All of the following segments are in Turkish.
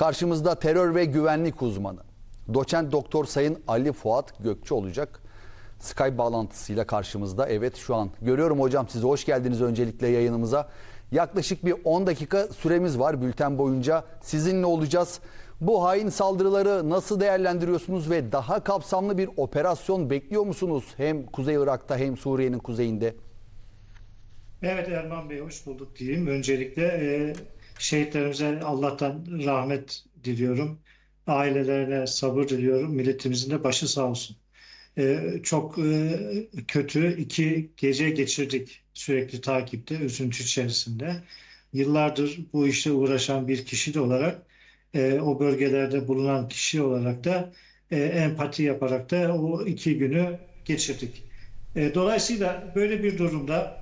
Karşımızda terör ve güvenlik uzmanı. Doçent Doktor Sayın Ali Fuat Gökçe olacak. Skype bağlantısıyla karşımızda. Evet şu an görüyorum hocam sizi. Hoş geldiniz öncelikle yayınımıza. Yaklaşık bir 10 dakika süremiz var bülten boyunca. Sizinle olacağız. Bu hain saldırıları nasıl değerlendiriyorsunuz ve daha kapsamlı bir operasyon bekliyor musunuz? Hem Kuzey Irak'ta hem Suriye'nin kuzeyinde. Evet Erman Bey hoş bulduk diyeyim. Öncelikle e, şehitlerimize Allah'tan rahmet diliyorum. Ailelerine sabır diliyorum. Milletimizin de başı sağ olsun. E, çok e, kötü iki gece geçirdik sürekli takipte, üzüntü içerisinde. Yıllardır bu işle uğraşan bir kişi de olarak, e, o bölgelerde bulunan kişi olarak da e, empati yaparak da o iki günü geçirdik. E, dolayısıyla böyle bir durumda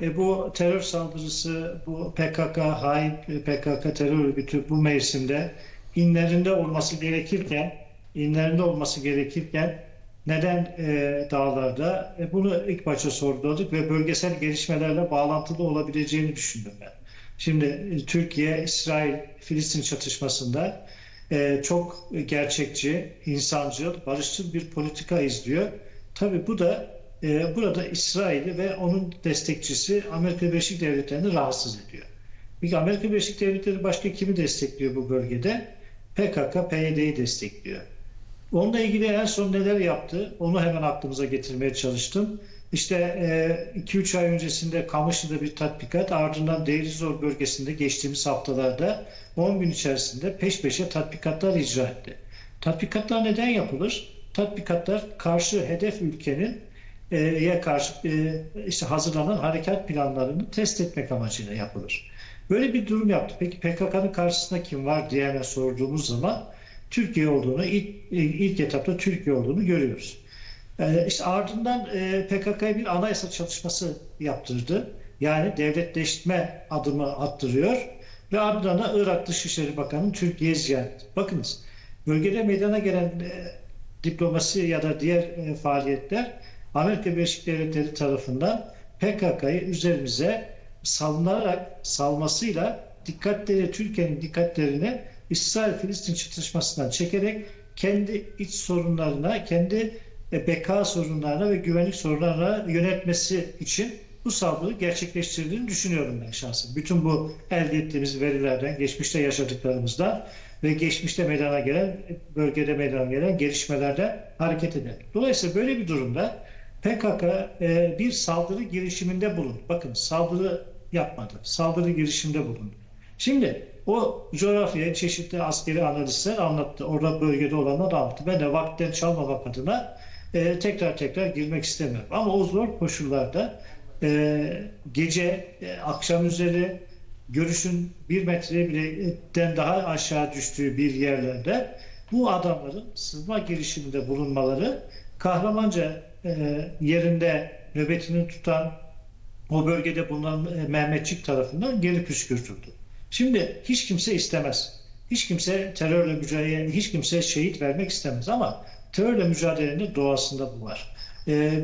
e, bu terör saldırısı, bu PKK, hain PKK terör örgütü bu mevsimde inlerinde olması gerekirken, inlerinde olması gerekirken neden e, dağlarda? E, bunu ilk başta sorguladık ve bölgesel gelişmelerle bağlantılı olabileceğini düşündüm ben. Şimdi e, Türkiye, İsrail, Filistin çatışmasında e, çok gerçekçi, insancıl, barışçıl bir politika izliyor. Tabii bu da e, burada İsrail'i ve onun destekçisi Amerika Birleşik Devletleri'ni rahatsız ediyor. Peki Amerika Birleşik Devletleri başka kimi destekliyor bu bölgede? PKK, PYD'yi destekliyor. Onunla ilgili en son neler yaptı? Onu hemen aklımıza getirmeye çalıştım. İşte 2-3 ay öncesinde Kamışlı'da bir tatbikat, ardından Deirizor bölgesinde geçtiğimiz haftalarda 10 gün içerisinde peş peşe tatbikatlar icra etti. Tatbikatlar neden yapılır? Tatbikatlar karşı hedef ülkenin ya karşı işte hazırlanan harekat planlarını test etmek amacıyla yapılır. Böyle bir durum yaptı. Peki PKK'nın karşısında kim var diye sorduğumuz zaman Türkiye olduğunu, ilk, ilk etapta Türkiye olduğunu görüyoruz. İşte ardından PKK'ya bir anayasa çalışması yaptırdı. Yani devletleşme adımı attırıyor ve ardından da Irak Dışişleri Bakanı'nın Türkiye ziyareti. Bakınız bölgede meydana gelen diplomasi ya da diğer faaliyetler Amerika Birleşik Devletleri tarafından PKK'yı üzerimize salınarak salmasıyla dikkatleri Türkiye'nin dikkatlerini İsrail-Filistin çatışmasından çekerek kendi iç sorunlarına, kendi beka sorunlarına ve güvenlik sorunlarına yönetmesi için bu saldırı gerçekleştirdiğini düşünüyorum ben şahsen. Bütün bu elde ettiğimiz verilerden, geçmişte yaşadıklarımızdan ve geçmişte meydana gelen, bölgede meydana gelen gelişmelerden hareket eder. Dolayısıyla böyle bir durumda PKK e, bir saldırı girişiminde bulundu. Bakın saldırı yapmadı. Saldırı girişiminde bulundu. Şimdi o coğrafyaya çeşitli askeri analistler anlattı. Orada bölgede olanlar anlattı. Ben de vakitten çalmamak adına e, tekrar tekrar girmek istemiyorum. Ama o zor koşullarda e, gece, e, akşam üzeri görüşün bir metre bileden daha aşağı düştüğü bir yerlerde bu adamların sızma girişiminde bulunmaları kahramanca e, yerinde nöbetini tutan o bölgede bulunan e, Mehmetçik tarafından geri püskürtüldü. Şimdi hiç kimse istemez. Hiç kimse terörle mücadele, hiç kimse şehit vermek istemez ama terörle mücadelenin doğasında bu var. E,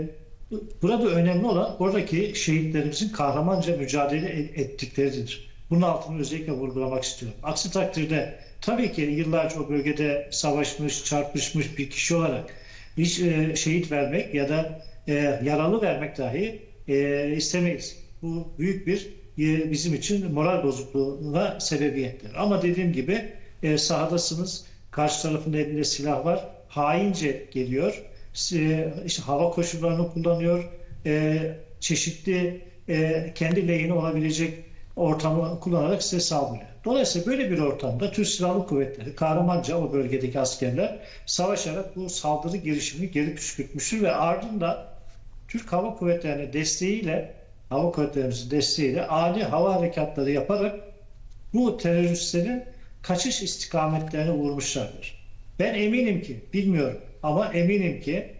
burada önemli olan oradaki şehitlerimizin kahramanca mücadele ettikleridir. Bunun altını özellikle vurgulamak istiyorum. Aksi takdirde tabii ki yıllarca o bölgede savaşmış, çarpışmış bir kişi olarak hiç e, şehit vermek ya da e, yaralı vermek dahi e, istemeyiz. Bu büyük bir e, bizim için moral bozukluğuna sebebiyettir. Ama dediğim gibi e, sahadasınız, karşı tarafında elinde silah var, haince geliyor, e, işte hava koşullarını kullanıyor, e, çeşitli e, kendi lehine olabilecek ortamı kullanarak size saldırıyor. Dolayısıyla böyle bir ortamda Türk Silahlı Kuvvetleri kahramanca o bölgedeki askerler savaşarak bu saldırı girişimini geri püskürtmüştür ve ardından Türk Hava Kuvvetleri'ne desteğiyle Hava Kuvvetlerimizin desteğiyle ani hava harekatları yaparak bu teröristlerin kaçış istikametlerine vurmuşlardır. Ben eminim ki, bilmiyorum ama eminim ki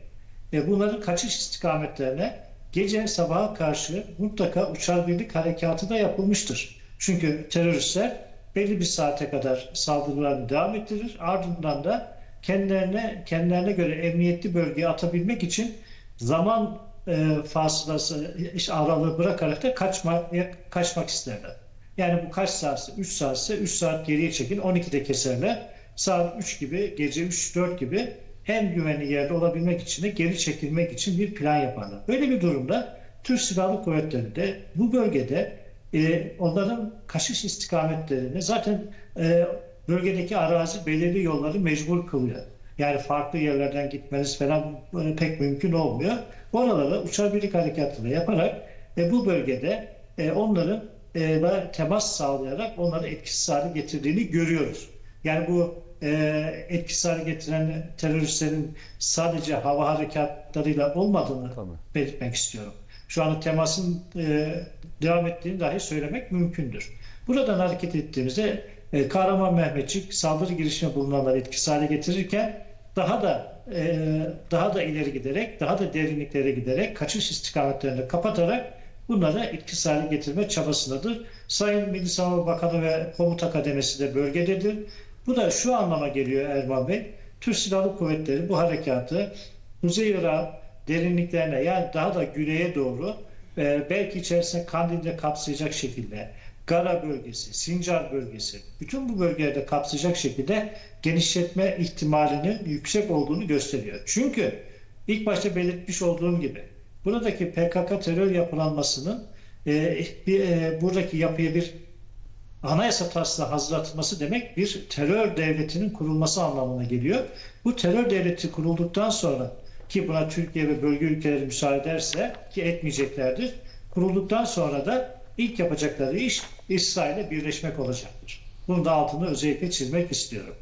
e, bunların kaçış istikametlerine gece sabaha karşı mutlaka uçar birlik harekatı da yapılmıştır. Çünkü teröristler belli bir saate kadar saldırılarını devam ettirir. Ardından da kendilerine kendilerine göre emniyetli bölgeye atabilmek için zaman e, fasılası iş aralığı bırakarak da kaçma, kaçmak isterler. Yani bu kaç saatse 3 saatse 3 saat geriye çekin 12'de keserler. Saat 3 gibi gece 3-4 gibi en güvenli yerde olabilmek için de geri çekilmek için bir plan yaparlar. Böyle bir durumda Türk Silahlı Kuvvetleri de bu bölgede e, onların kaçış istikametlerini zaten e, bölgedeki arazi belirli yolları mecbur kılıyor. Yani farklı yerlerden gitmeniz falan pek mümkün olmuyor. Oralara uçar birlik harekatları yaparak e, bu bölgede e, onların e, temas sağlayarak onları etkisiz hale getirdiğini görüyoruz. Yani bu e, etkisiz hale getiren teröristlerin sadece hava harekatlarıyla olmadığını Tabii. belirtmek istiyorum. Şu anda temasın e, devam ettiğini dahi söylemek mümkündür. Buradan hareket ettiğimizde e, Kahraman Mehmetçik saldırı girişimine bulunanları etkisiz hale getirirken daha da e, daha da ileri giderek, daha da derinliklere giderek kaçış istikametlerini kapatarak bunları etkisiz hale getirme çabasındadır. Sayın Milli Savunma Bakanı ve Komuta Kademesi de bölgededir. Bu da şu anlama geliyor Erman Bey. Türk Silahlı Kuvvetleri bu harekatı Kuzey Irak derinliklerine yani daha da güneye doğru e, belki içerisine Kandil'de kapsayacak şekilde Gara bölgesi, Sincar bölgesi, bütün bu bölgelerde kapsayacak şekilde genişletme ihtimalinin yüksek olduğunu gösteriyor. Çünkü ilk başta belirtmiş olduğum gibi buradaki PKK terör yapılanmasının e, bir, e, buradaki yapıya bir anayasa taslağı hazırlatılması demek bir terör devletinin kurulması anlamına geliyor. Bu terör devleti kurulduktan sonra ki buna Türkiye ve bölge ülkeleri müsaade ederse ki etmeyeceklerdir. Kurulduktan sonra da ilk yapacakları iş İsrail'le birleşmek olacaktır. Bunu da altını özellikle çizmek istiyorum.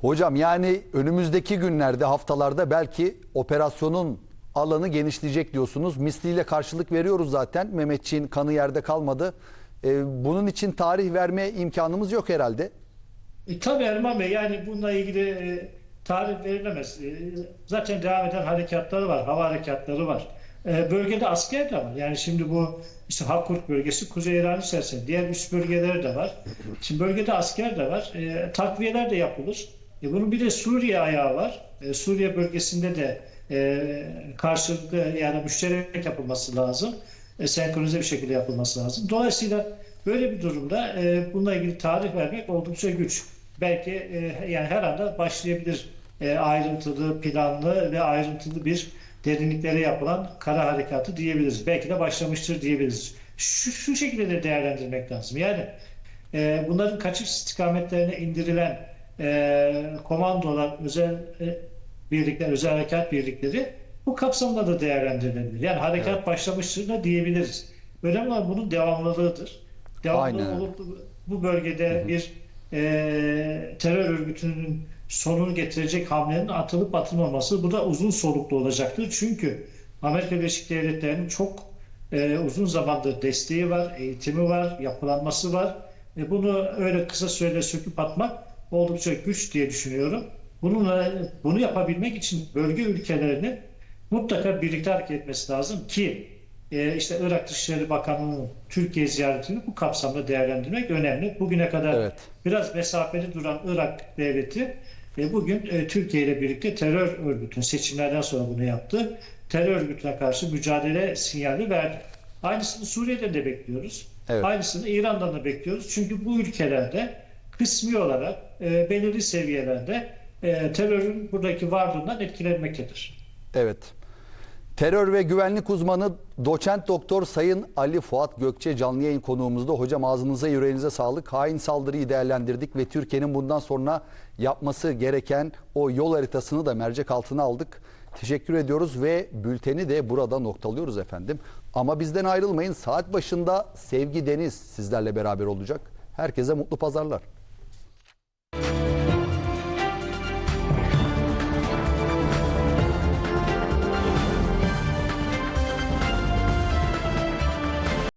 Hocam yani önümüzdeki günlerde, haftalarda belki operasyonun alanı genişleyecek diyorsunuz. Misliyle karşılık veriyoruz zaten. Mehmetçiğin kanı yerde kalmadı. Ee, bunun için tarih verme imkanımız yok herhalde. E, tabii Erman Bey yani bununla ilgili e, tarih verilemez. E, zaten devam eden harekatları var, hava harekatları var. E, bölgede asker de var. Yani şimdi bu işte Hakkurt bölgesi Kuzey İran içerisinde diğer üst bölgeleri de var. Şimdi bölgede asker de var. E, takviyeler de yapılır. E, bunun bir de Suriye ayağı var. E, Suriye bölgesinde de e, karşılıklı yani müşterek yapılması lazım. E, senkronize bir şekilde yapılması lazım. Dolayısıyla böyle bir durumda e, bununla ilgili tarih vermek oldukça güç. Belki e, yani her anda başlayabilir e, ayrıntılı, planlı ve ayrıntılı bir derinliklere yapılan kara harekatı diyebiliriz. Belki de başlamıştır diyebiliriz. Şu, şu şekilde de değerlendirmek lazım. Yani e, bunların kaçış istikametlerine indirilen e, komandolar, özel e, birlikler, özel harekat birlikleri bu kapsamda da değerlendirilebilir. Yani harekat Evet. başlamıştır da diyebiliriz. Önemli olan bunun devamlılığıdır. Devamlı Aynen. olup bu bölgede bir e, terör örgütünün sonunu getirecek hamlenin atılıp atılmaması bu da uzun soluklu olacaktır. Çünkü Amerika Birleşik Devletleri'nin çok e, uzun zamandır desteği var, eğitimi var, yapılanması var. E, bunu öyle kısa sürede söküp atmak oldukça güç diye düşünüyorum. Bununla, bunu yapabilmek için bölge ülkelerinin mutlaka birlikte hareket etmesi lazım ki e, işte Irak Dışişleri Bakanı'nın Türkiye ziyaretini bu kapsamda değerlendirmek önemli. Bugüne kadar Evet. biraz mesafeli duran Irak devleti e, bugün e, Türkiye ile birlikte terör örgütünün seçimlerden sonra bunu yaptı. Terör örgütüne karşı mücadele sinyali verdi. Aynısını Suriye'den de bekliyoruz. Evet. Aynısını İran'dan da bekliyoruz. Çünkü bu ülkelerde kısmi olarak e, belirli seviyelerde e, terörün buradaki varlığından etkilenmektedir. Evet. Terör ve güvenlik uzmanı doçent doktor Sayın Ali Fuat Gökçe canlı yayın konuğumuzda. Hocam ağzınıza yüreğinize sağlık. Hain saldırıyı değerlendirdik ve Türkiye'nin bundan sonra yapması gereken o yol haritasını da mercek altına aldık. Teşekkür ediyoruz ve bülteni de burada noktalıyoruz efendim. Ama bizden ayrılmayın. Saat başında Sevgi Deniz sizlerle beraber olacak. Herkese mutlu pazarlar.